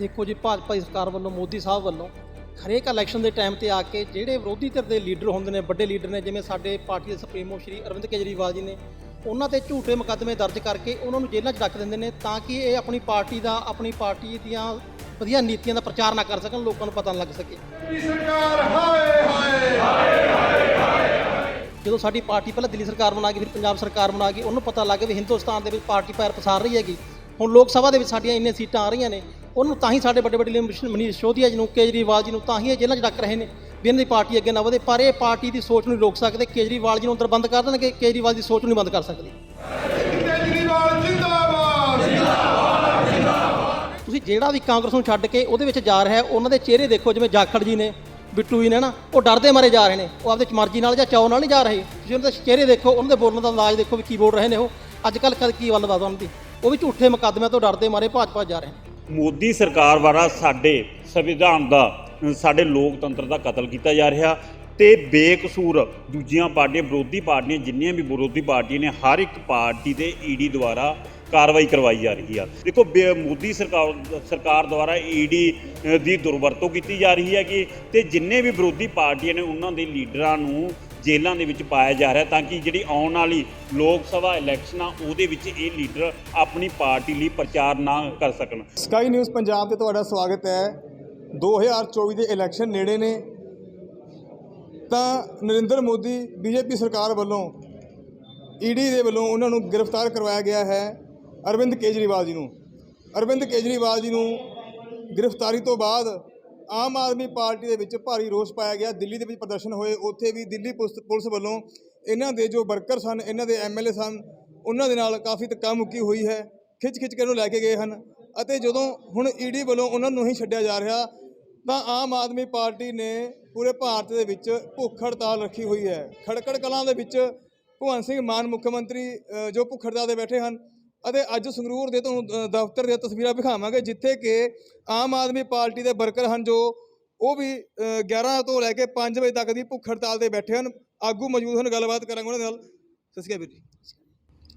ਦੇਖੋ ਜੀ ਭਾਜਪਾ ਦੀ ਸਰਕਾਰ ਵੱਲੋਂ ਮੋਦੀ ਸਾਹਿਬ ਵੱਲੋਂ ਹਰੇਕ ਇਲੈਕਸ਼ਨ ਦੇ ਟਾਈਮ ਤੇ ਆ ਕੇ ਜਿਹੜੇ ਵਿਰੋਧੀ ਧਿਰ ਦੇ ਲੀਡਰ ਹੁੰਦੇ ਨੇ ਵੱਡੇ ਲੀਡਰ ਨੇ ਜਿਵੇਂ ਸਾਡੇ ਪਾਰਟੀ ਦੇ ਸੁਪਰੀਮੋ ਸ਼੍ਰੀ ਅਰਵਿੰਦ ਕੇਜਰੀਵਾਲ ਜੀ ਨੇ ਉਹਨਾਂ ਤੇ ਝੂਠੇ ਮੁਕੱਦਮੇ ਦਰਜ ਕਰਕੇ ਉਹਨਾਂ ਨੂੰ ਜੇਲ੍ਹਾਂ 'ਚ ਡੱਕ ਦਿੰਦੇ ਨੇ ਤਾਂ ਕਿ ਇਹ ਆਪਣੀ ਪਾਰਟੀ ਦਾ ਆਪਣੀ ਪਾਰਟੀ ਦੀਆਂ ਵਧੀਆ ਨੀਤੀਆਂ ਦਾ ਪ੍ਰਚਾਰ ਨਾ ਕਰ ਸਕਣ ਲੋਕਾਂ ਨੂੰ ਪਤਾ ਨਾ ਲੱਗ ਸਕੇ। ਸਰਕਾਰ ਹਾਏ ਹਾਏ ਜਦੋਂ ਸਾਡੀ ਪਾਰਟੀ ਪਹਿਲਾਂ ਦਿੱਲੀ ਸਰਕਾਰ ਬਣਾ ਕੇ ਫਿਰ ਪੰਜਾਬ ਸਰਕਾਰ ਬਣਾ ਕੇ ਉਹਨੂੰ ਪਤਾ ਲੱਗ ਗਿਆ ਵੀ ਹਿੰਦੁਸਤਾਨ ਦੇ ਵਿੱਚ ਪਾਰਟੀ ਪੈਰ ਪਸਾਰ ਰਹੀ ਹੈਗੀ। ਹੁਣ ਲੋਕ ਸਭਾ ਦੇ ਵਿੱਚ ਸਾਡੀਆਂ ਇੰਨੀਆਂ ਸੀਟਾਂ ਆ ਰਹੀਆਂ ਨੇ ਉਹਨੂੰ ਤਾਂ ਹੀ ਸਾਡੇ ਵੱਡੇ ਵੱਡੇ ਲੀਡਰ ਮਨੀਸ਼ ਸਿਸੋਦੀਆ ਜੀ ਨੂੰ ਕੇਜਰੀਵਾਲ ਜੀ ਨੂੰ ਤਾਂ ਹੀ ਇਹ ਜੇਲ੍ਹਾਂ 'ਚ ਡੱਕ ਰਹੇ ਨੇ ਵੀ ਇਹਨਾਂ ਦੀ ਪਾਰਟੀ ਅੱਗੇ ਨਾ ਵਧੇ। ਪਰ ਇਹ ਪਾਰਟੀ ਦੀ ਸੋਚ ਨੂੰ ਰੋਕ ਸਕਦੇ। ਕੇਜਰੀਵਾਲ ਜੀ ਨੂੰ ਅੰਦਰ ਬੰਦ ਕਰ ਦੇਣਗੇ ਕੇਜਰੀਵਾਲ ਦੀ ਸੋਚ ਨੂੰ ਨਹੀਂ ਬੰਦ ਕਰ ਸਕਦੇ। ਤੁਸੀਂ ਜਿਹੜਾ ਵੀ ਕਾਂਗਰਸ ਨੂੰ ਛੱਡ ਕੇ ਉਹਦੇ ਵਿੱਚ ਜਾ ਰਿਹਾ ਉਹਨਾਂ ਦੇ ਚਿਹਰੇ ਦੇਖੋ ਜਿਵੇਂ ਜਾਖੜ ਜੀ ਨੇ ਬਿੱਟੂ ਜੀ ਨੇ ਨਾ ਉਹ ਡਰਦੇ ਮਾਰੇ ਜਾ ਰਹੇ ਨੇ। ਉਹ ਆਪਦੇ ਮਰਜ਼ੀ ਨਾਲ ਜਾਂ ਚਾਅ ਨਾਲ ਨਹੀਂ ਜਾ ਰਹੇ। ਤੁਸੀਂ ਉਹਨਾਂ ਦੇ ਚਿਹਰੇ ਦੇਖੋ ਉਹਨਾਂ ਦੇ ਬੋਲਣ ਦਾ ਅੰਦਾਜ਼ ਦੇਖੋ ਵੀ ਕੀ ਬੋਲ ਰਹੇ ਨੇ ਉਹ। ਅੱਜ ਕਦ ਕੀ ਗੱਲਬਾਤ ਉਹਨਾਂ ਦੀ। ਉਹ ਵੀ ਝੂਠੇ ਮੁਕੱਦਮਿਆਂ ਤੋਂ ਡਰਦੇ ਮਾਰੇ ਭੱਜ ਭੱਜ ਜਾ ਰਹੇ ਨੇ। ਮੋਦੀ ਸਰਕਾਰ ਵਾਲਾ ਸਾਡੇ ਸੰਵਿਧਾਨ ਦਾ ਸਾਡੇ ਲੋਕਤੰਤਰ ਦਾ ਕਤਲ ਕੀਤਾ ਜਾ ਰਿਹਾ ਤੇ ਬੇਕਸੂਰ ਦੂਜੀਆਂ ਪਾਰਟੀਆਂ, ਵਿਰੋਧੀ ਪਾਰਟੀਆਂ, ਜਿੰਨੀਆਂ ਵੀ ਵਿਰੋਧੀ ਪਾਰਟੀਆਂ ਨੇ, ਹਰ ਇੱਕ ਪਾਰਟੀ ਤੇ ਈਡੀ ਦੁਆਰਾ ਕਾਰਵਾਈ ਕਰਵਾਈ ਜਾ ਰਹੀ ਆ। ਦੇਖੋ, ਬੇ- ਮੋਦੀ ਸਰਕਾਰ ਸਰਕਾਰ ਦੁਆਰਾ ਈਡੀ ਦੀ ਦੁਰਵਰਤੋਂ ਕੀਤੀ ਜਾ ਰਹੀ ਹੈ ਕਿ ਤੇ ਜਿੰਨੇ ਵੀ ਵਿਰੋਧੀ ਪਾਰਟੀਆਂ ਨੇ, ਉਹਨਾਂ ਦੇ ਲੀਡਰਾਂ ਨੂੰ ਜੇਲ੍ਹਾਂ ਦੇ ਵਿੱਚ ਪਾਇਆ ਜਾ ਰਿਹਾ ਤਾਂ ਕਿ ਜਿਹੜੀ ਆਉਣ ਵਾਲੀ ਲੋਕ ਸਭਾ ਇਲੈਕਸ਼ਨ ਆ, ਉਹਦੇ ਵਿੱਚ ਇਹ ਲੀਡਰ ਆਪਣੀ ਪਾਰਟੀ ਲਈ ਪ੍ਰਚਾਰ ਨਾ ਕਰ ਸਕਣ। ਸਕਾਈ ਨਿਊਜ਼ ਪੰਜਾਬ ਤੇ ਤੁਹਾਡਾ ਸਵਾਗਤ ਹੈ। 2024 ਦੇ ਇਲੈਕਸ਼ਨ ਨੇੜੇ ਨੇ। ਤਾਂ ਨਰਿੰਦਰ ਮੋਦੀ ਬੀਜੇਪੀ ਸਰਕਾਰ ਵੱਲੋਂ ਈਡੀ ਦੇ ਵੱਲੋਂ ਉਹਨਾਂ ਨੂੰ ਗ੍ਰਿਫਤਾਰ ਕਰਵਾਇਆ ਗਿਆ ਹੈ ਅਰਵਿੰਦ ਕੇਜਰੀਵਾਲ ਜੀ ਨੂੰ। ਅਰਵਿੰਦ ਕੇਜਰੀਵਾਲ ਜੀ ਨੂੰ ਗ੍ਰਿਫਤਾਰੀ ਤੋਂ ਬਾਅਦ ਆਮ ਆਦਮੀ ਪਾਰਟੀ ਦੇ ਵਿੱਚ ਭਾਰੀ ਰੋਸ ਪਾਇਆ ਗਿਆ। ਦਿੱਲੀ ਦੇ ਵਿੱਚ ਪ੍ਰਦਰਸ਼ਨ ਹੋਏ। ਉੱਥੇ ਵੀ ਦਿੱਲੀ ਪੁਲਿਸ ਪੁਲਿਸ ਵੱਲੋਂ ਇਹਨਾਂ ਦੇ ਜੋ ਵਰਕਰ ਸਨ, ਇਹਨਾਂ ਦੇ ਐਮਐਲਏ ਸਨ, ਉਹਨਾਂ ਦੇ ਨਾਲ ਕਾਫੀ ਧੱਕਾ ਮੁੱਕੀ ਹੋਈ ਹੈ। ਖਿੱਚ ਖਿੱਚ ਕੇ ਉਹਨੂੰ ਲੈ ਕੇ ਗਏ ਹਨ ਅਤੇ ਜਦੋਂ ਹੁਣ ਈਡੀ ਵੱਲੋਂ ਉਹਨਾਂ ਨੂੰ ਹੀ ਛੱਡਿਆ ਜਾ ਰਿਹਾ, ਤਾਂ ਆਮ ਆਦਮੀ ਪਾਰਟੀ ਨੇ ਪੂਰੇ ਭਾਰਤ ਦੇ ਵਿੱਚ ਭੁੱਖ ਹੜਤਾਲ ਰੱਖੀ ਹੋਈ ਹੈ। ਖੜਕੜ ਕਲਾਂ ਦੇ ਵਿੱਚ ਭਗਵੰਤ ਸਿੰਘ ਮਾਨ ਮੁੱਖ ਮੰਤਰੀ ਜੋ ਭੁੱਖ ਹੜਤਾਲ ਦੇ ਬੈਠੇ ਹਨ ਅਤੇ ਅੱਜ ਸੰਗਰੂਰ ਦੇ ਤੁਹਾਨੂੰ ਦਫ਼ਤਰ ਦੀਆਂ ਤਸਵੀਰਾਂ ਵਿਖਾਵਾਂਗੇ ਜਿੱਥੇ ਕਿ ਆਮ ਆਦਮੀ ਪਾਰਟੀ ਦੇ ਵਰਕਰ ਹਨ ਜੋ ਉਹ ਵੀ ਅ, 11 ਤੋਂ ਲੈ ਕੇ 5 ਵਜੇ ਤੱਕ ਦੀ ਭੁੱਖ ਹੜਤਾਲ ਤੇ ਬੈਠੇ ਹਨ। ਆਗੂ ਮੌਜੂਦ ਹਨ ਗੱਲਬਾਤ ਕਰਾਂਗੇ ਉਹਨਾਂ ਨਾਲ। ਸਤਿ ਸ਼੍ਰੀ ਅਕਾਲ ਵੀਰ ਜੀ।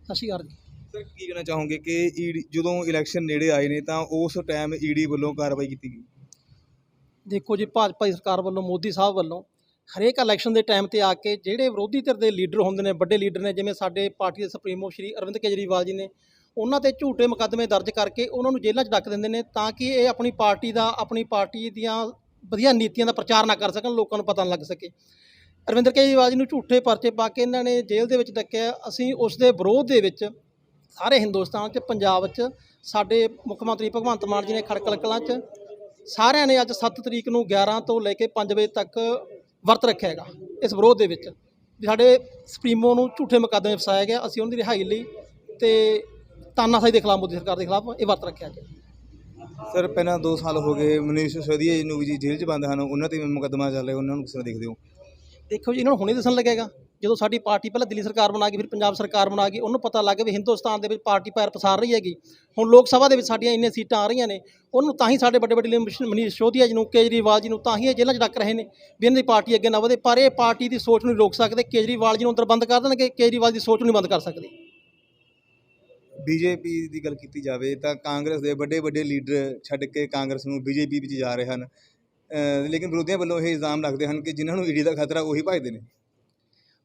ਸਤਿ ਸ਼੍ਰੀ ਅਕਾਲ ਜੀ। ਸਰ ਕੀ ਕਹਿਣਾ ਚਾਹੋਗੇ ਕਿ ਈਡੀ ਜਦੋਂ ਇਲੈਕਸ਼ਨ ਨੇੜੇ ਆਏ ਨੇ ਤਾਂ ਉਸ ਟਾਈਮ ਈਡੀ ਵੱਲੋਂ ਕਾਰਵਾਈ ਕੀਤੀ ਗਈ? ਦੇਖੋ ਜੀ ਭਾਜਪਾ ਦੀ ਸਰਕਾਰ ਵੱਲੋਂ ਮੋਦੀ ਸਾਹਿਬ ਵੱਲੋਂ ਹਰੇਕ ਇਲੈਕਸ਼ਨ ਦੇ ਟਾਈਮ ਤੇ ਆ ਕੇ ਜਿਹੜੇ ਵਿਰੋਧੀ ਧਿਰ ਦੇ ਲੀਡਰ ਹੁੰਦੇ ਨੇ ਵੱਡੇ ਲੀਡਰ ਨੇ ਜਿਵੇਂ ਸਾਡੇ ਪਾਰਟੀ ਦੇ ਸੁਪਰੀਮੋ ਸ਼੍ਰੀ ਅਰਵਿੰਦ ਕੇਜਰੀਵਾਲ ਜੀ ਨੇ ਉਹਨਾਂ ਤੇ ਝੂਠੇ ਮੁਕੱਦਮੇ ਦਰਜ ਕਰਕੇ ਉਹਨਾਂ ਨੂੰ ਜੇਲ੍ਹਾਂ 'ਚ ਡੱਕ ਦਿੰਦੇ ਨੇ ਤਾਂ ਕਿ ਇਹ ਆਪਣੀ ਪਾਰਟੀ ਦਾ, ਆਪਣੀ ਪਾਰਟੀ ਦੀਆਂ ਵਧੀਆ ਨੀਤੀਆਂ ਦਾ ਪ੍ਰਚਾਰ ਨਾ ਕਰ ਸਕਣ, ਲੋਕਾਂ ਨੂੰ ਪਤਾ ਨਾ ਲੱਗ ਸਕੇ। ਅਰਵਿੰਦਰ ਕੇਜਰੀਵਾਲ ਜੀ ਨੂੰ ਝੂਠੇ ਪਰਚੇ ਪਾ ਕੇ ਇਹਨਾਂ ਨੇ ਜੇਲ੍ਹ ਦੇ ਵਿੱਚ ਡੱਕਿਆ। ਅਸੀਂ ਉਸ ਦੇ ਵਿਰੋਧ ਦੇ ਵਿੱਚ ਸਾਰੇ ਹਿੰਦੁਸਤਾਨ 'ਚ, ਪੰਜਾਬ 'ਚ, ਸਾਡੇ ਮੁੱਖ ਮੰਤਰੀ ਭਗਵੰਤ ਮਾਨ ਜੀ ਨੇ ਖੜਕਲ ਕਲਾਂ 'ਚ ਸਾਰਿਆਂ ਨੇ ਅੱਜ 7 ਤਰੀਕ ਨੂੰ 11 ਤੋਂ ਲੈ ਕੇ 5 ਵਜੇ ਤੱਕ ਵਰਤ ਰੱਖਿਆ ਹੈਗਾ ਇਸ ਵਿਰੋਧ ਦੇ ਵਿੱਚ। ਸਾਡੇ ਸੁਪਰੀਮੋ ਨੂੰ ਝੂਠੇ ਮੁਕੱਦਮੇ ਫਸਾਇਆ ਗਿਆ। ਅਸੀਂ ਉਹਨਾਂ ਦੀ ਰਿਹਾਈ ਲਈ ਤੇ ਤਾਨਾਸ਼ਾਹੀ ਦੇ ਖਿਲਾਫ ਮੋਦੀ ਸਰਕਾਰ ਦੇ ਖਿਲਾਫ ਇਹ ਵਰਤ ਰੱਖਿਆ ਜੀ ਸਰ ਪਹਿਲਾਂ 2 ਸਾਲ ਹੋ ਗਏ ਮਨੀਸ਼ ਸਿਸੋਦੀਆ ਜੀ ਨੂੰ ਵੀ ਜੀ ਜੇਲ੍ਹ 'ਚ ਬੰਦ ਹਨ ਉਹਨਾਂ ਤੇ ਵੀ ਮੁਕੱਦਮਾ ਚੱਲ ਰਿਹਾ ਉਹਨਾਂ ਨੂੰ ਕਿਸ ਤਰ੍ਹਾਂ ਦੇਖਦੇ ਹੋ? ਦੇਖੋ ਜੀ ਇਹਨਾਂ ਨੂੰ ਹੁਣੇ ਦੱਸਣ ਲੱਗੇਗਾ। ਜਦੋਂ ਸਾਡੀ ਪਾਰਟੀ ਪਹਿਲਾਂ ਦਿੱਲੀ ਸਰਕਾਰ ਬਣਾ ਕੇ ਫਿਰ ਪੰਜਾਬ ਸਰਕਾਰ ਬਣਾ ਕੇ ਉਹਨੂੰ ਪਤਾ ਲੱਗ ਗਿਆ ਵੀ ਹਿੰਦੁਸਤਾਨ ਦੇ ਵਿੱਚ ਪਾਰਟੀ ਪੈਰ ਪਸਾਰ ਰਹੀ ਹੈਗੀ। ਹੁਣ ਲੋਕ ਸਭਾ ਦੇ ਵਿੱਚ ਸਾਡੀਆਂ ਇੰਨੀਆਂ ਸੀਟਾਂ ਆ ਰਹੀਆਂ ਨੇ ਉਹਨੂੰ ਤਾਂ ਹੀ ਸਾਡੇ ਵੱਡੇ ਵੱਡੇ ਲੀਡਰ ਮਨੀਸ਼ ਸਿਸੋਦੀਆ ਜੀ ਨੂੰ ਕੇਜਰੀਵਾਲ ਜੀ ਨੂੰ ਤਾਂ ਹੀ ਇਹ ਜੇਲ੍ਹਾਂ 'ਚ ਡੱਕ ਰਹੇ ਨੇ ਵੀ ਇਹਨਾਂ ਦੀ ਪਾਰਟੀ ਅੱਗੇ ਨਾ ਵਧੇ। ਪਰ ਇਹ ਪਾਰਟੀ ਦੀ ਸੋਚ ਨੂੰ ਰੋਕ ਸਕਦੇ ਕੇਜਰੀਵਾਲ ਜੀ ਨੂੰ ਅੰਦਰ ਬੰਦ ਕਰ ਦੇਣਗੇ ਕੇਜਰੀਵਾਲ ਦੀ ਸੋਚ ਨੂੰ ਬੰਦ ਕਰ ਸਕਦੇ। ਬੀਜੇਪੀ ਦੀ ਗੱਲ ਕੀਤੀ ਜਾਵੇ ਤਾਂ ਕਾਂਗਰਸ ਦੇ ਵੱਡੇ ਵੱਡੇ ਲੀਡਰ ਛੱਡ ਕੇ ਕਾਂਗਰਸ ਨੂੰ ਬੀਜੇਪੀ ਵਿੱਚ ਜਾ ਰਹੇ ਹਨ। ਲੇਕਿਨ ਵਿਰੋਧੀਆਂ ਵੱਲੋਂ ਇਹ ਇਲਜ਼ਾਮ ਲੱਗਦੇ ਹਨ ਕਿ ਜਿਨ੍ਹਾਂ ਨੂੰ ਈਡੀ ਦਾ ਖਤਰਾ ਉਹੀ ਭਜਦੇ ਨੇ।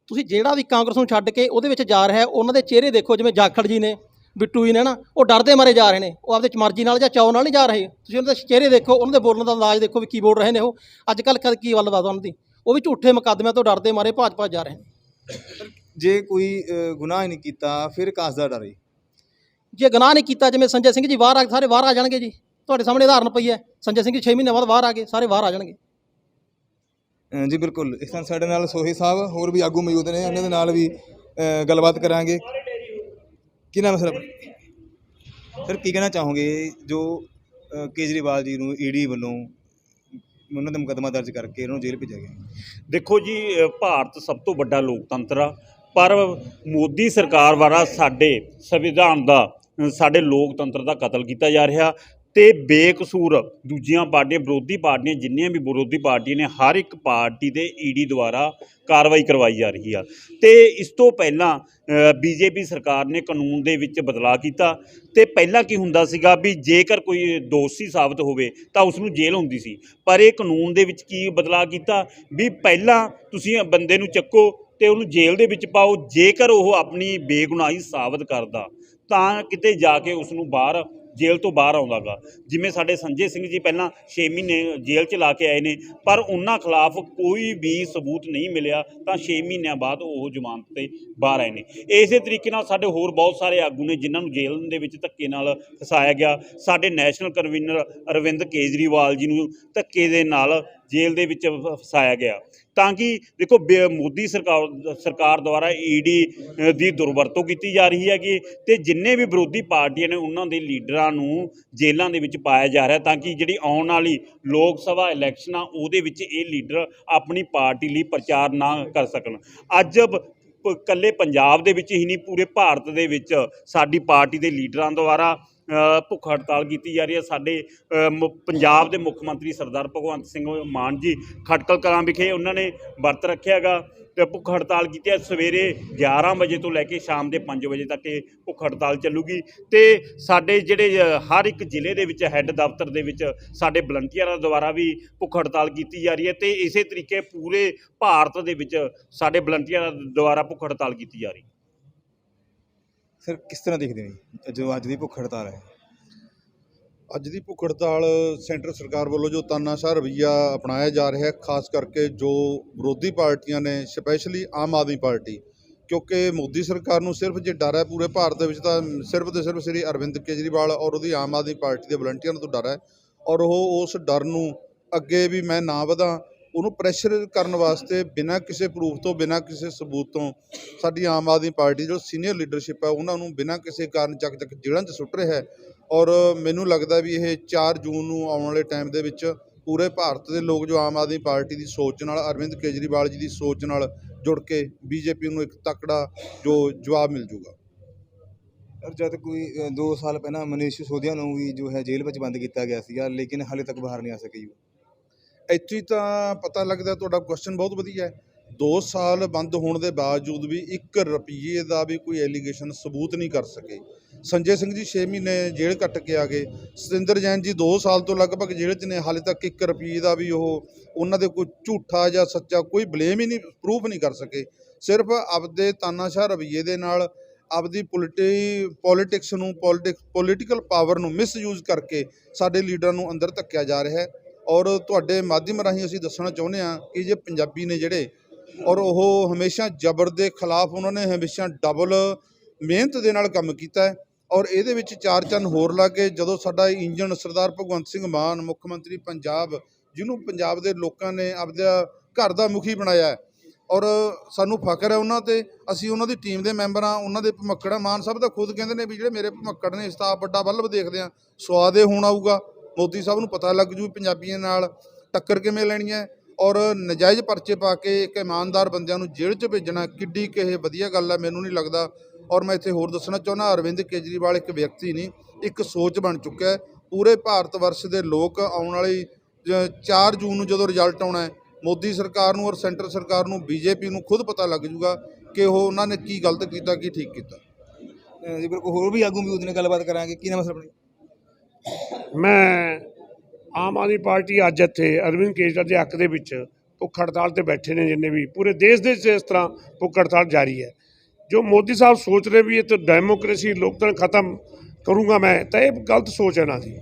ਤੁਸੀਂ ਜਿਹੜਾ ਵੀ ਕਾਂਗਰਸ ਨੂੰ ਛੱਡ ਕੇ ਉਹਦੇ ਵਿੱਚ ਜਾ ਰਿਹਾ ਹੈ ਉਹਨਾਂ ਦੇ ਚਿਹਰੇ ਦੇਖੋ ਜਿਵੇਂ ਜਾਖੜ ਜੀ ਨੇ ਬਿੱਟੂ ਜੀ ਨੇ ਨਾ ਉਹ ਡਰਦੇ ਮਾਰੇ ਜਾ ਰਹੇ ਨੇ। ਉਹ ਆਪਦੇ ਮਰਜ਼ੀ ਨਾਲ ਜਾਂ ਚਾਅ ਨਾਲ ਨਹੀਂ ਜਾ ਰਹੇ। ਤੁਸੀਂ ਉਹਨਾਂ ਦੇ ਚਿਹਰੇ ਦੇਖੋ ਉਹਨਾਂ ਦੇ ਬੋਲਣ ਦਾ ਅੰਦਾਜ਼ ਦੇਖੋ ਵੀ ਕੀ ਬੋਲ ਰਹੇ ਨੇ ਉਹ। ਅੱਜ ਕੱਲ੍ਹ ਕਦ ਕੀ ਗੱਲਬਾਤ ਉਹਨਾਂ ਦੀ। ਉਹ ਵੀ ਝੂਠੇ ਮੁਕੱਦਮਿਆਂ ਤੋਂ ਡਰਦੇ ਮਾਰੇ ਭੱਜ ਭੱਜ ਜਾ ਰਹੇ ਨੇ। ਜੇ ਕੋਈ ਗੁਨਾਹ ਹੀ ਨਹੀਂ ਕੀਤਾ ਫਿਰ ਕਾਸ ਦਾ ਡਰ ਹੈ? ਜੇ ਗੁਨਾਹ ਨਹੀਂ ਕੀਤਾ ਜਿਵੇਂ ਸੰਜੇ ਸਿੰਘ ਜੀ ਬਾਹਰ ਆ ਸਾਰੇ ਬਾਹਰ ਆ ਜਾਣਗੇ ਜੀ। ਤੁਹਾਡੇ ਸਾਹਮਣੇ ਉਦਾਹਰਨ ਪਈ ਹੈ ਸੰਜੇ ਸਿੰਘ ਜੀ 6 ਮਹੀਨੇ ਬਾਅਦ ਬਾਹਰ ਆ ਗਏ ਸਾਰੇ ਬਾਹਰ ਆ ਜਾਣਗੇ। ਜੀ ਬਿਲਕੁਲ। ਇਸ ਤਰ੍ਹਾਂ ਸਾਡੇ ਨਾਲ ਸੋਹੀ ਸਾਹਿਬ ਹੋਰ ਵੀ ਆਗੂ ਮੌਜੂਦ ਨੇ ਉਹਨਾਂ ਦੇ ਨਾਲ ਵੀ ਗੱਲਬਾਤ ਕਰਾਂਗੇ। ਕੀ ਨਾਮ ਹੈ ਸਰ? ਸਰ ਕੀ ਕਹਿਣਾ ਚਾਹੋਗੇ? ਜੋ ਕੇਜਰੀਵਾਲ ਜੀ ਨੂੰ ਈਡੀ ਵੱਲੋਂ ਉਹਨਾਂ ਦਾ ਮੁਕੱਦਮਾ ਦਰਜ ਕਰਕੇ ਉਹਨਾਂ ਨੂੰ ਜੇਲ੍ਹ ਭੇਜਿਆ ਗਿਆ। ਦੇਖੋ ਜੀ ਭਾਰਤ ਸਭ ਤੋਂ ਵੱਡਾ ਲੋਕਤੰਤਰ ਆ ਪਰ ਮੋਦੀ ਸਰਕਾਰ ਵਾਲਾ ਸਾਡੇ ਸੰਵਿਧਾਨ ਦਾ ਸਾਡੇ ਲੋਕਤੰਤਰ ਦਾ ਕਤਲ ਕੀਤਾ ਜਾ ਰਿਹਾ ਤੇ ਬੇਕਸੂਰ ਦੂਜੀਆਂ ਪਾਰਟੀਆਂ, ਵਿਰੋਧੀ ਪਾਰਟੀਆਂ, ਜਿੰਨੀਆਂ ਵੀ ਵਿਰੋਧੀ ਪਾਰਟੀਆਂ ਨੇ, ਹਰ ਇੱਕ ਪਾਰਟੀ ਤੇ ਈਡੀ ਦੁਆਰਾ ਕਾਰਵਾਈ ਕਰਵਾਈ ਜਾ ਰਹੀ ਆ। ਤੇ ਇਸ ਤੋਂ ਪਹਿਲਾਂ ਬੀਜੇਪੀ ਸਰਕਾਰ ਨੇ ਕਾਨੂੰਨ ਦੇ ਵਿੱਚ ਬਦਲਾਅ ਕੀਤਾ ਤੇ ਪਹਿਲਾਂ ਕੀ ਹੁੰਦਾ ਸੀਗਾ ਵੀ ਜੇਕਰ ਕੋਈ ਦੋਸ਼ੀ ਸਾਬਤ ਹੋਵੇ ਤਾਂ ਉਸ ਨੂੰ ਜੇਲ੍ਹ ਹੁੰਦੀ ਸੀ। ਪਰ ਇਹ ਕਾਨੂੰਨ ਦੇ ਵਿੱਚ ਕੀ ਬਦਲਾਅ ਕੀਤਾ ਵੀ ਪਹਿਲਾਂ ਤੁਸੀਂ ਬੰਦੇ ਨੂੰ ਚੱਕੋ ਤੇ ਉਹਨੂੰ ਜੇਲ੍ਹ ਦੇ ਵਿੱਚ ਪਾਓ, ਜੇਕਰ ਉਹ ਆਪਣੀ ਬੇਗੁਨਾਹੀ ਸਾਬਤ ਕਰਦਾ ਤਾਂ ਕਿਤੇ ਜਾ ਕੇ ਉਸ ਨੂੰ ਬਾਹਰ, ਜੇਲ੍ਹ ਤੋਂ ਬਾਹਰ ਆਉਂਦਾਗਾ। ਜਿਵੇਂ ਸਾਡੇ ਸੰਜੇ ਸਿੰਘ ਜੀ ਪਹਿਲਾਂ 6 ਮਹੀਨੇ ਜੇਲ੍ਹ 'ਚ ਲਾ ਕੇ ਆਏ ਨੇ, ਪਰ ਉਹਨਾਂ ਖਿਲਾਫ ਕੋਈ ਵੀ ਸਬੂਤ ਨਹੀਂ ਮਿਲਿਆ, ਤਾਂ 6 ਮਹੀਨਿਆਂ ਬਾਅਦ ਉਹ ਜ਼ਮਾਨਤ ਤੇ ਬਾਹਰ ਆਏ ਨੇ। ਇਸੇ ਤਰੀਕੇ ਨਾਲ ਸਾਡੇ ਹੋਰ ਬਹੁਤ ਸਾਰੇ ਆਗੂ ਨੇ, ਜਿਨ੍ਹਾਂ ਨੂੰ ਜੇਲ੍ਹ ਦੇ ਵਿੱਚ ਧੱਕੇ ਨਾਲ ਫਸਾਇਆ ਗਿਆ। ਸਾਡੇ ਨੈਸ਼ਨਲ ਕਨਵੀਨਰ ਅਰਵਿੰਦ ਕੇਜਰੀਵਾਲ ਜੀ ਨੂੰ ਧੱਕੇ ਦੇ ਨਾਲ ਜੇਲ੍ਹ ਦੇ ਵਿੱਚ ਫ- ਫਸਾਇਆ ਗਿਆ। ਤਾਂ ਕਿ ਦੇਖੋ, ਬੇ- ਮੋਦੀ ਸਰਕਾਰ ਸਰਕਾਰ ਦੁਆਰਾ ਈਡੀ ਦੀ ਦੁਰਵਰਤੋਂ ਕੀਤੀ ਜਾ ਰਹੀ ਹੈਗੀ ਤੇ ਜਿੰਨੇ ਵੀ ਵਿਰੋਧੀ ਪਾਰਟੀਆਂ ਨੇ ਉਹਨਾਂ ਦੇ ਲੀਡਰਾਂ ਨੂੰ ਜੇਲ੍ਹਾਂ ਦੇ ਵਿੱਚ ਪਾਇਆ ਜਾ ਰਿਹਾ ਤਾਂ ਕਿ ਜਿਹੜੀ ਆਉਣ ਵਾਲੀ ਲੋਕ ਸਭਾ ਇਲੈਕਸ਼ਨ ਆ, ਉਹਦੇ ਵਿੱਚ ਇਹ ਲੀਡਰ ਆਪਣੀ ਪਾਰਟੀ ਲਈ ਪ੍ਰਚਾਰ ਨਾ ਕਰ ਸਕਣ। ਅੱਜ ਪ- ਇਕੱਲੇ ਪੰਜਾਬ ਦੇ ਵਿੱਚ ਹੀ ਨਹੀਂ, ਪੂਰੇ ਭਾਰਤ ਦੇ ਵਿੱਚ ਸਾਡੀ ਪਾਰਟੀ ਦੇ ਲੀਡਰਾਂ ਦੁਆਰਾ ਭੁੱਖ ਹੜਤਾਲ ਕੀਤੀ ਜਾ ਰਹੀ ਹੈ। ਸਾਡੇ ਮੁ- ਪੰਜਾਬ ਦੇ ਮੁੱਖ ਮੰਤਰੀ ਸਰਦਾਰ ਭਗਵੰਤ ਸਿੰਘ ਮਾਨ ਜੀ ਖਟਕਲ ਕਲਾਂ ਵਿਖੇ ਉਹਨਾਂ ਨੇ ਵਰਤ ਰੱਖਿਆਗਾ ਤੇ ਭੁੱਖ ਹੜਤਾਲ ਕੀਤੀ ਹੈ। ਸਵੇਰੇ 11 ਵਜੇ ਤੋਂ ਲੈ ਕੇ ਸ਼ਾਮ ਦੇ 5 ਵਜੇ ਤੱਕ ਇਹ ਭੁੱਖ ਹੜਤਾਲ ਚੱਲੂਗੀ ਤੇ ਸਾਡੇ ਜਿਹੜੇ ਹਰ ਇੱਕ ਜ਼ਿਲ੍ਹੇ ਦੇ ਵਿੱਚ ਹੈੱਡ ਦਫ਼ਤਰ ਦੇ ਵਿੱਚ ਸਾਡੇ ਵਲੰਟੀਅਰਾਂ ਦੁਆਰਾ ਵੀ ਭੁੱਖ ਹੜਤਾਲ ਕੀਤੀ ਜਾ ਰਹੀ ਹੈ ਤੇ ਇਸੇ ਤਰੀਕੇ ਪੂਰੇ ਭਾਰਤ ਦੇ ਵਿੱਚ ਸਾਡੇ ਵਲੰਟੀਅਰਾਂ ਦੁਆਰਾ ਭੁੱਖ ਹੜਤਾਲ ਕੀਤੀ ਜਾ ਰਹੀ ਹੈ। ਸਰ, ਕਿਸ ਤਰ੍ਹਾਂ ਦੇਖਦੇ ਨੇ ਜੋ ਅੱਜ ਦੀ ਭੁੱਖ ਹੜਤਾਲ ਹੈ? ਅੱਜ ਦੀ ਭੁੱਖ ਹੜਤਾਲ ਸੈਂਟਰ ਸਰਕਾਰ ਵੱਲੋਂ ਜੋ ਤਾਨਾਸ਼ਾਹ ਰਵੱਈਆ ਅਪਣਾਇਆ ਜਾ ਰਿਹਾ ਹੈ, ਖਾਸ ਕਰਕੇ ਜੋ ਵਿਰੋਧੀ ਪਾਰਟੀਆਂ ਨੇ, ਸਪੈਸ਼ਲੀ ਆਮ ਆਦਮੀ ਪਾਰਟੀ, ਕਿਉਂਕਿ ਮੋਦੀ ਸਰਕਾਰ ਨੂੰ ਸਿਰਫ ਜੇ ਡਰ ਹੈ ਪੂਰੇ ਭਾਰਤ ਦੇ ਵਿੱਚ ਤਾਂ ਸਿਰਫ ਤੇ ਸਿਰਫ ਸ੍ਰੀ ਅਰਵਿੰਦ ਕੇਜਰੀਵਾਲ ਔਰ ਉਹਦੀ ਆਮ ਆਦਮੀ ਪਾਰਟੀ ਦੇ ਵਲੰਟੀਅਰਾਂ ਤੋਂ ਡਰ ਹੈ ਔਰ ਉਹ ਉਸ ਡਰ ਨੂੰ ਅੱਗੇ ਵੀ ਮੈਂ ਨਾ ਵਧਾਂ ਉਹਨੂੰ ਪ੍ਰੈਸ਼ਰ ਕਰਨ ਵਾਸਤੇ ਬਿਨਾਂ ਕਿਸੇ ਪ੍ਰੂਫ ਤੋਂ, ਬਿਨਾਂ ਕਿਸੇ ਸਬੂਤ ਤੋਂ ਸਾਡੀ ਆਮ ਆਦਮੀ ਪਾਰਟੀ ਜੋ ਸੀਨੀਅਰ ਲੀਡਰਸ਼ਿਪ ਹੈ ਉਹਨਾਂ ਨੂੰ ਬਿਨਾਂ ਕਿਸੇ ਕਾਰਨ ਚੱਕ ਚੱਕ ਜੇਲ੍ਹਾਂ 'ਚ ਸੁੱਟ ਰਿਹਾ ਹੈ। ਔਰ ਮੈਨੂੰ ਲੱਗਦਾ ਵੀ ਇਹ 4 ਜੂਨ ਨੂੰ ਆਉਣ ਵਾਲੇ ਟਾਈਮ ਦੇ ਵਿੱਚ ਪੂਰੇ ਭਾਰਤ ਦੇ ਲੋਕ ਜੋ ਆਮ ਆਦਮੀ ਪਾਰਟੀ ਦੀ ਸੋਚ ਨਾਲ, ਅਰਵਿੰਦ ਕੇਜਰੀਵਾਲ ਜੀ ਦੀ ਸੋਚ ਨਾਲ ਜੁੜ ਕੇ ਬੀਜੇਪੀ ਨੂੰ ਇੱਕ ਤਕੜਾ ਜੋ ਜਵਾਬ ਮਿਲ ਜੂਗਾ। ਜਦ ਕੋਈ 2 ਸਾਲ ਪਹਿਲਾਂ ਮਨੀਸ਼ ਸਿਸੋਦੀਆ ਨੂੰ ਵੀ ਜੋ ਹੈ ਜੇਲ੍ਹ ਵਿੱਚ ਬੰਦ ਕੀਤਾ ਗਿਆ ਸੀਗਾ, ਲੇਕਿਨ ਹਾਲੇ ਤੱਕ ਬਾਹਰ ਨਹੀਂ ਆ ਸਕੀ। ਇੱਥੇ ਹੀ ਤਾਂ ਪਤਾ ਲੱਗਦਾ ਤੁਹਾਡਾ ਕੁਐਸਚਨ ਬਹੁਤ ਵਧੀਆ ਹੈ। 2 ਸਾਲ ਬੰਦ ਹੋਣ ਦੇ ਬਾਵਜੂਦ ਵੀ 1 ਰੁਪਈਏ ਦਾ ਵੀ ਕੋਈ ਐਲੀਗੇਸ਼ਨ ਸਬੂਤ ਨਹੀਂ ਕਰ ਸਕੇ। ਸੰਜੇ ਸਿੰਘ ਜੀ 6 ਮਹੀਨੇ ਜੇਲ੍ਹ ਕੱਟ ਕੇ ਆ ਗਏ। ਸਤਿੰਦਰ ਜੈਨ ਜੀ 2 ਸਾਲ ਤੋਂ ਲਗਭਗ ਜੇਲ੍ਹ 'ਚ ਨੇ, ਹਾਲੇ ਤੱਕ 1 ਰੁਪਈਏ ਦਾ ਵੀ ਉਹ ਉਹਨਾਂ ਦੇ ਕੋਈ ਝੂਠਾ ਜਾਂ ਸੱਚਾ ਕੋਈ ਬਲੇਮ ਹੀ ਨਹੀਂ ਪ੍ਰੂਫ ਨਹੀਂ ਕਰ ਸਕੇ। ਸਿਰਫ ਆਪਦੇ ਤਾਨਾਸ਼ਾਹ ਰਵਈਏ ਦੇ ਨਾਲ ਆਪਦੀ ਪੋਲਿਟੀ ਪੋਲਿਟਿਕਸ ਨੂੰ ਪੋਲਿਟਿਕ ਪੋਲੀਟੀਕਲ ਪਾਵਰ ਨੂੰ ਮਿਸਯੂਜ਼ ਕਰਕੇ ਸਾਡੇ ਲੀਡਰਾਂ ਨੂੰ ਅੰਦਰ ਧੱਕਿਆ ਜਾ ਰਿਹਾ ਹੈ। ਔਰ ਤੁਹਾਡੇ ਮਾਧਿਅਮ ਰਾਹੀਂ ਅਸੀਂ ਦੱਸਣਾ ਚਾਹੁੰਦੇ ਹਾਂ ਕਿ ਜੇ ਪੰਜਾਬੀ ਨੇ ਜਿਹੜੇ ਔਰ ਉਹ ਹਮੇਸ਼ਾ ਜ਼ਬਰ ਦੇ ਖਿਲਾਫ ਉਹਨਾਂ ਨੇ ਹਮੇਸ਼ਾ ਡਬਲ ਮਿਹਨਤ ਦੇ ਨਾਲ ਕੰਮ ਕੀਤਾ ਹੈ ਔਰ ਇਹਦੇ ਵਿੱਚ ਚਾਰ ਚੰਨ ਹੋਰ ਲੱਗ ਗਏ। ਜਦੋਂ ਸਾਡਾ ਇੰਜਣ ਸਰਦਾਰ ਭਗਵੰਤ ਸਿੰਘ ਮਾਨ, ਮੁੱਖ ਮੰਤਰੀ ਪੰਜਾਬ, ਜਿਹਨੂੰ ਪੰਜਾਬ ਦੇ ਲੋਕਾਂ ਨੇ ਆਪਦਾ ਘਰ ਦਾ ਮੁਖੀ ਬਣਾਇਆ ਔਰ ਸਾਨੂੰ ਫਖਰ ਹੈ ਉਹਨਾਂ ਤੇ, ਅਸੀਂ ਉਹਨਾਂ ਦੀ ਟੀਮ ਦੇ ਮੈਂਬਰ ਹਾਂ, ਉਹਨਾਂ ਦੇ ਭਮੱਕੜ, ਮਾਨ ਸਾਹਿਬ ਤਾਂ ਖੁਦ ਕਹਿੰਦੇ ਨੇ ਵੀ ਜਿਹੜੇ ਮੇਰੇ ਭਮੱਕੜ ਨੇ ਇਸ ਸਤਾਪ ਵੱਡਾ ਬੱਲਬ ਦੇਖਦੇ ਆ ਸਵਾਦ ਇਹ ਹੁਣ ਆਊਗਾ। ਮੋਦੀ ਸਾਹਿਬ ਨੂੰ ਪਤਾ ਲੱਗ ਜੂ ਪੰਜਾਬੀਆਂ ਨਾਲ ਟੱਕਰ ਕਿਵੇਂ ਲੈਣੀ ਹੈ ਔਰ ਨਜਾਇਜ਼ ਪਰਚੇ ਪਾ ਕੇ ਇੱਕ ਇਮਾਨਦਾਰ ਬੰਦਿਆਂ ਨੂੰ ਜੇਲ੍ਹ 'ਚ ਭੇਜਣਾ ਕਿੱਡੀ ਕਿ ਇਹ ਵਧੀਆ ਗੱਲ ਹੈ, ਮੈਨੂੰ ਨਹੀਂ ਲੱਗਦਾ। ਔਰ ਮੈਂ ਇੱਥੇ ਹੋਰ ਦੱਸਣਾ ਚਾਹੁੰਦਾ, ਅਰਵਿੰਦ ਕੇਜਰੀਵਾਲ ਇੱਕ ਵਿਅਕਤੀ ਨਹੀਂ, ਇੱਕ ਸੋਚ ਬਣ ਚੁੱਕਾ ਹੈ। ਪੂਰੇ ਭਾਰਤ ਵਰਸ਼ ਦੇ ਲੋਕ ਆਉਣ ਵਾਲੀ 4 ਜੂਨ ਨੂੰ ਜਦੋਂ ਰਿਜ਼ਲਟ ਆਉਣਾ ਹੈ, ਮੋਦੀ ਸਰਕਾਰ ਨੂੰ ਔਰ ਸੈਂਟਰ ਸਰਕਾਰ ਨੂੰ, ਬੀਜੇਪੀ ਨੂੰ ਖੁਦ ਪਤਾ ਲੱਗ ਜੂਗਾ ਕਿ ਉਹ ਉਹਨਾਂ ਨੇ ਕੀ ਗਲਤ ਕੀਤਾ, ਕੀ ਠੀਕ ਕੀਤਾ। ਜੀ ਬਿਲਕੁਲ, ਹੋਰ ਵੀ ਆਗੂ ਵੀ ਉਹਦੇ ਗੱਲਬਾਤ ਕਰਾਂਗੇ। ਕੀ ਨਾਮ ਹੈ ਸਰ ਆਪਣਾ? ਮੈਂ ਆਮ ਆਦਮੀ ਪਾਰਟੀ ਅੱਜ ਇੱਥੇ ਅਰਵਿੰਦ ਕੇਜਰੀਵਾਲ ਦੇ ਹੱਕ ਦੇ ਵਿੱਚ ਭੁੱਖ ਹੜਤਾਲ ਤੇ ਬੈਠੇ ਨੇ ਜਿੰਨੇ ਵੀ, ਪੂਰੇ ਦੇਸ਼ ਦੇ ਵਿੱਚ ਇਸ ਤਰ੍ਹਾਂ ਭੁੱਖ ਹੜਤਾਲ ਜਾਰੀ ਹੈ। ਜੋ ਮੋਦੀ ਸਾਹਿਬ ਸੋਚ ਰਹੇ ਵੀ ਇਹ ਤਾਂ ਡੈਮੋਕ੍ਰੇਸੀ ਲੋਕਤੰਤਰ ਖਤਮ ਕਰੂੰਗਾ ਮੈਂ, ਤਾਂ ਇਹ ਗਲਤ ਸੋਚ ਹੈ ਨਾ ਦੀ।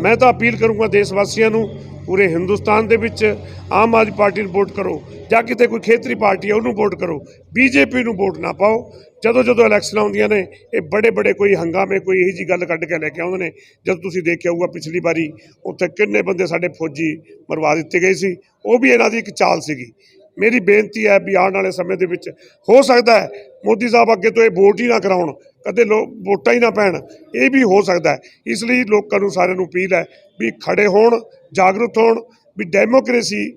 ਮੈਂ ਤਾਂ ਅਪੀਲ ਕਰੂੰਗਾ ਦੇਸ਼ ਵਾਸੀਆਂ ਨੂੰ, ਪੂਰੇ ਹਿੰਦੁਸਤਾਨ ਦੇ ਵਿੱਚ ਆਮ ਆਦਮੀ ਪਾਰਟੀ ਨੂੰ ਵੋਟ ਕਰੋ, ਜਾਂ ਕਿਤੇ ਕੋਈ ਖੇਤਰੀ ਪਾਰਟੀ ਹੈ, ਉਹਨੂੰ ਵੋਟ ਕਰੋ। ਬੀਜੇਪੀ ਨੂੰ ਵੋਟ ਨਾ ਪਾਓ। ਜਦੋਂ ਜਦੋਂ ਇਲੈਕਸ਼ਨ ਆਉਂਦੀਆਂ ਨੇ, ਇਹ ਬੜੇ ਬੜੇ ਕੋਈ ਹੰਗਾਮੇ, ਕੋਈ ਇਹੀ ਜੀ ਗੱਲ ਕੱਢ ਕੇ ਲੈ ਕੇ ਆਉਂਦੇ ਨੇ। ਜਦ ਤੁਸੀਂ ਦੇਖਿਆ ਹੋਊਗਾ ਪਿਛਲੀ ਵਾਰੀ, ਉੱਥੇ ਕਿੰਨੇ ਬੰਦੇ ਸਾਡੇ ਫੌਜੀ ਮਰਵਾ ਦਿੱਤੇ ਗਏ ਸੀ। ਉਹ ਵੀ ਇਹਨਾਂ ਦੀ ਇੱਕ ਚਾਲ ਸੀਗੀ। ਮੇਰੀ ਬੇਨਤੀ ਹੈ ਵੀ ਆਉਣ ਵਾਲੇ ਸਮੇਂ ਦੇ ਵਿੱਚ ਹੋ ਸਕਦਾ ਹੈ ਮੋਦੀ ਸਾਹਿਬ ਅੱਗੇ ਤੋਂ ਇਹ ਵੋਟ ਹੀ ਨਾ ਕਰਾਉਣ, ਕਦੇ ਲੋਕ ਵੋਟਾਂ ਹੀ ਨਾ ਪੈਣ। ਇਹ ਵੀ ਹੋ ਸਕਦਾ ਹੈ। ਇਸ ਲਈ ਲੋਕਾਂ ਨੂੰ ਸਾਰਿਆਂ ਨੂੰ ਅਪੀਲ ਹੈ ਵੀ ਖੜੇ ਹੋਣ, ਜਾਗਰੂਕ ਹੋਣ, ਵੀ ਡੈਮੋਕ੍ਰੇਸੀ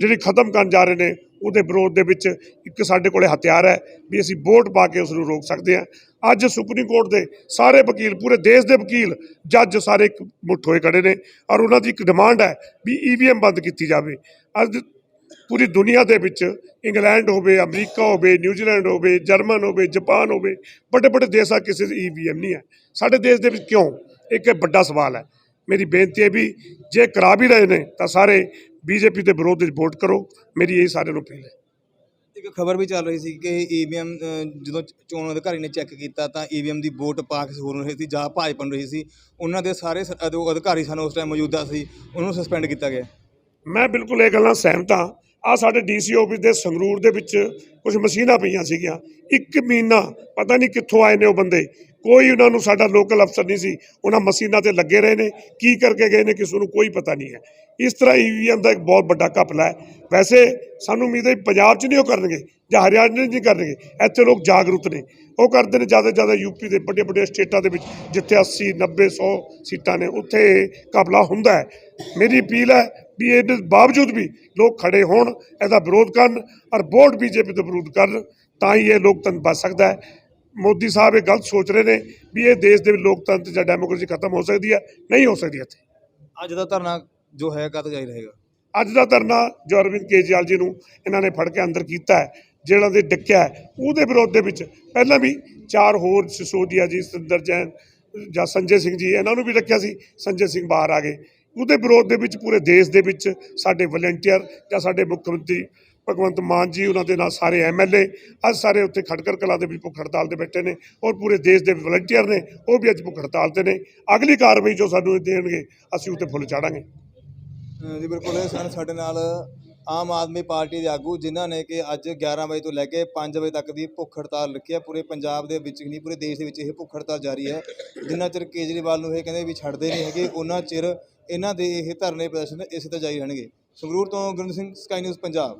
ਜਿਹੜੀ ਖਤਮ ਕਰਨ ਜਾ ਰਹੇ ਨੇ, ਉਹਦੇ ਵਿਰੋਧ ਦੇ ਵਿੱਚ ਇੱਕ ਸਾਡੇ ਕੋਲੇ ਹਥਿਆਰ ਹੈ ਵੀ ਅਸੀਂ ਵੋਟ ਪਾ ਕੇ ਉਸ ਨੂੰ ਰੋਕ ਸਕਦੇ ਹਾਂ। ਅੱਜ ਸੁਪਰੀਮ ਕੋਰਟ ਦੇ ਸਾਰੇ ਵਕੀਲ, ਪੂਰੇ ਦੇਸ਼ ਦੇ ਵਕੀਲ, ਜੱਜ ਸਾਰੇ ਇੱਕ ਮੁੱਠ ਹੋਏ ਖੜੇ ਨੇ ਔਰ ਉਹਨਾਂ ਦੀ ਇੱਕ ਡਿਮਾਂਡ ਹੈ ਵੀ ਈਵੀਐਮ ਬੰਦ ਕੀਤੀ ਜਾਵੇ। ਅੱਜ ਪੂਰੀ ਦੁਨੀਆ ਦੇ ਵਿੱਚ ਇੰਗਲੈਂਡ ਹੋਵੇ ਅਮਰੀਕਾ ਹੋਵੇ ਨਿਊਜ਼ੀਲੈਂਡ ਹੋਵੇ ਜਰਮਨ ਹੋਵੇ ਜਾਪਾਨ ਹੋਵੇ ਵੱਡੇ ਵੱਡੇ ਦੇਸ਼ਾਂ ਕਿਸੇ ਦੀ ਈਵੀਐਮ ਨਹੀਂ ਹੈ। ਸਾਡੇ ਦੇਸ਼ ਦੇ ਵਿੱਚ ਕਿਉਂ? ਇੱਕ ਵੱਡਾ ਸਵਾਲ ਹੈ। ਮੇਰੀ ਬੇਨਤੀ ਹੈ ਵੀ ਜੇ ਕਰਾ ਵੀ ਰਹੇ ਨੇ ਤਾਂ ਸਾਰੇ ਬੀਜੇਪੀ ਦੇ ਵਿਰੋਧ ਵਿੱਚ ਵੋਟ ਕਰੋ। ਮੇਰੀ ਇਹ ਸਾਰਿਆਂ ਨੂੰ ਅਪੀਲ ਹੈ। ਇੱਕ ਖਬਰ ਵੀ ਚੱਲ ਰਹੀ ਸੀ ਕਿ ਈਵੀਐਮ ਜਦੋਂ ਚੋਣ ਅਧਿਕਾਰੀ ਨੇ ਚੈੱਕ ਕੀਤਾ ਤਾਂ ਈਵੀਐਮ ਦੀ ਵੋਟ ਪਾ ਕੇ ਹੋ ਰਹੀ ਸੀ ਜਾਂ ਭਾਜ ਬਣ ਰਹੀ ਸੀ। ਉਹਨਾਂ ਦੇ ਸਾਰੇ ਅਧਿਕਾਰੀ ਸਨ ਉਸ ਟਾਈਮ ਮੌਜੂਦਾ ਸੀ। ਉਹਨਾਂ ਨੂੰ ਸਸਪੈਂਡ ਕੀਤਾ ਗਿਆ। ਮੈਂ ਬਿਲਕੁਲ ਇਹ ਗੱਲਾਂ ਸਹਿਮਤ ਹਾਂ। ਆ ਸਾਡੇ ਡੀਸੀ ਆਫਿਸ ਦੇ ਸੰਗਰੂਰ ਦੇ ਵਿੱਚ ਕੁਝ ਮਸ਼ੀਨਾਂ ਪਈਆਂ ਸੀਗੀਆਂ। ਇੱਕ ਮਹੀਨਾ ਪਤਾ ਨਹੀਂ ਕਿੱਥੋਂ ਆਏ ਨੇ ਉਹ ਬੰਦੇ। ਕੋਈ ਉਹਨਾਂ ਨੂੰ ਸਾਡਾ ਲੋਕਲ ਅਫਸਰ ਨਹੀਂ ਸੀ। ਉਹਨਾਂ ਮਸ਼ੀਨਾਂ ਤੇ ਲੱਗੇ ਰਹੇ ਨੇ। ਕੀ ਕਰਕੇ ਗਏ ਨੇ ਕਿਸੇ ਨੂੰ ਕੋਈ ਪਤਾ ਨਹੀਂ ਹੈ। ਇਸ ਤਰ੍ਹਾਂ ਈਵੀਐਮ ਦਾ ਇੱਕ ਬਹੁਤ ਵੱਡਾ ਘਪਲਾ ਹੈ। ਵੈਸੇ ਸਾਨੂੰ ਉਮੀਦ ਹੈ ਪੰਜਾਬ 'ਚ ਨਹੀਂ ਉਹ ਕਰਨਗੇ ਜਾਂ ਹਰਿਆਣਾ 'ਚ ਨਹੀਂ ਕਰਨਗੇ। ਇੱਥੇ ਲੋਕ ਜਾਗਰੂਕ ਨੇ। ਉਹ ਕਰਦੇ ਨੇ ਜ਼ਿਆਦਾ ਤੋਂ ਜ਼ਿਆਦਾ ਯੂਪੀ ਦੇ ਵੱਡੇ ਵੱਡੇ ਸਟੇਟਾਂ ਦੇ ਵਿੱਚ ਜਿੱਥੇ 80 90 100 ਸੀਟਾਂ ਨੇ, ਉੱਥੇ ਇਹ ਘਪਲਾ ਹੁੰਦਾ ਹੈ। ਮੇਰੀ ਅਪੀਲ ਹੈ ਵੀ ਇਹਦੇ ਬਾਵਜੂਦ ਵੀ ਲੋਕ ਖੜੇ ਹੋਣ ਇਹਦਾ ਵਿਰੋਧ ਕਰਨ ਔਰ ਵੋਟ ਬੀਜੇਪੀ ਦਾ ਵਿਰੋਧ ਕਰਨ ਤਾਂ ਹੀ ਇਹ ਲੋਕਤੰਤਰ ਬਚ ਸਕਦਾ ਹੈ। ਮੋਦੀ ਸਾਹਿਬ ਇਹ ਗਲਤ ਸੋਚ ਰਹੇ ਨੇ ਵੀ ਇਹ ਦੇਸ਼ ਦੇ ਵਿੱਚ ਲੋਕਤੰਤਰ ਜਾਂ ਡੈਮੋਕ੍ਰੇਸੀ ਖਤਮ ਹੋ ਸਕਦੀ ਹੈ ਨਹੀਂ ਹੋ ਸਕਦੀ ਇੱਥੇ। ਅੱਜ ਦਾ ਧਰਨਾ ਜੋ ਹੈ ਕਦ ਜਾਰੀ ਰਹੇਗਾ? ਅੱਜ ਦਾ ਧਰਨਾ ਜੋ ਅਰਵਿੰਦ ਕੇਜਰੀਵਾਲ ਜੀ ਨੂੰ ਇਹਨਾਂ ਨੇ ਫੜ ਕੇ ਅੰਦਰ ਕੀਤਾ ਹੈ ਜਿਹੜਾ ਦੇ ਡੱਕਿਆ ਉਹਦੇ ਵਿਰੋਧ ਦੇ ਵਿੱਚ ਪਹਿਲਾਂ ਵੀ ਚਾਰ ਹੋਰ ਸਿਸੋਦੀਆ ਜੀ ਸਤਿੰਦਰ ਜੈਨ ਜਾਂ ਸੰਜੇ ਸਿੰਘ ਜੀ ਇਹਨਾਂ ਨੂੰ ਵੀ ਰੱਖਿਆ ਸੀ ਸੰਜੇ ਸਿੰਘ ਬਾਹਰ ਆ ਗਏ। ਉਹਦੇ ਵਿਰੋਧ ਦੇ ਵਿੱਚ, ਪੂਰੇ ਦੇਸ਼ ਦੇ ਵਿੱਚ ਸਾਡੇ ਵਲੰਟੀਅਰ ਜਾਂ ਸਾਡੇ ਮੁੱਖ ਮੰਤਰੀ ਭਗਵੰਤ ਮਾਨ ਜੀ, ਉਹਨਾਂ ਦੇ ਨਾਲ ਸਾਰੇ ਐਮਐਲਏ ਅੱਜ ਸਾਰੇ ਉੱਥੇ ਖਟਕਰ ਕਲਾ ਦੇ ਵਿੱਚ ਭੁੱਖ ਹੜਤਾਲ ਤੇ ਬੈਠੇ ਨੇ ਔਰ ਪੂਰੇ ਦੇਸ਼ ਦੇ ਵਲੰਟੀਅਰ ਨੇ, ਉਹ ਵੀ ਅੱਜ ਭੁੱਖ ਹੜਤਾਲ ਤੇ ਨੇ। ਅਗਲੀ ਕਾਰਵਾਈ ਜੋ ਸਾਨੂੰ ਇਹ ਦੇਣਗੇ, ਅਸੀਂ ਉੱਤੇ ਫੁੱਲ ਚਾੜਾਂਗੇ। ਜੀ, ਬਿਲਕੁਲ ਸਰ ਸਾਡੇ ਨਾਲ ਆਮ ਆਦਮੀ ਪਾਰਟੀ ਦੇ ਆਗੂ, ਜਿਨ੍ਹਾਂ ਨੇ ਕਿ ਅੱਜ 11 ਵਜੇ ਤੋਂ ਲੈ ਕੇ 5 ਵਜੇ ਤੱਕ ਦੀ ਭੁੱਖ ਹੜਤਾਲ ਰੱਖੀ ਹੈ। ਪੂਰੇ ਪੰਜਾਬ ਦੇ ਵਿੱਚ ਹੀ ਨਹੀਂ, ਪੂਰੇ ਦੇਸ਼ ਦੇ ਵਿੱਚ ਇਹ ਭੁੱਖ ਹੜਤਾਲ ਜਾਰੀ ਹੈ। ਜਿੰਨਾ ਚਿਰ ਕੇਜਰੀਵਾਲ ਨੂੰ ਇਹ ਕਹਿੰਦੇ ਵੀ ਛੱਡਦੇ ਨਹੀਂ ਹੈਗੇ, ਉਹਨਾਂ ਚਿਰ ਇਹਨਾਂ ਦੇ ਇਹ ਧਰਨੇ ਪ੍ਰਦਰਸ਼ਨ ਇਸੇ ਤਰ੍ਹਾਂ ਜਾਰੀ ਰਹਿਣਗੇ। ਸੰਗਰੂਰ ਤੋਂ ਗੁਰਿੰਦਰ ਸਿੰਘ ਸਕਾਈ ਨਿਊਜ਼ ਪੰਜਾਬ।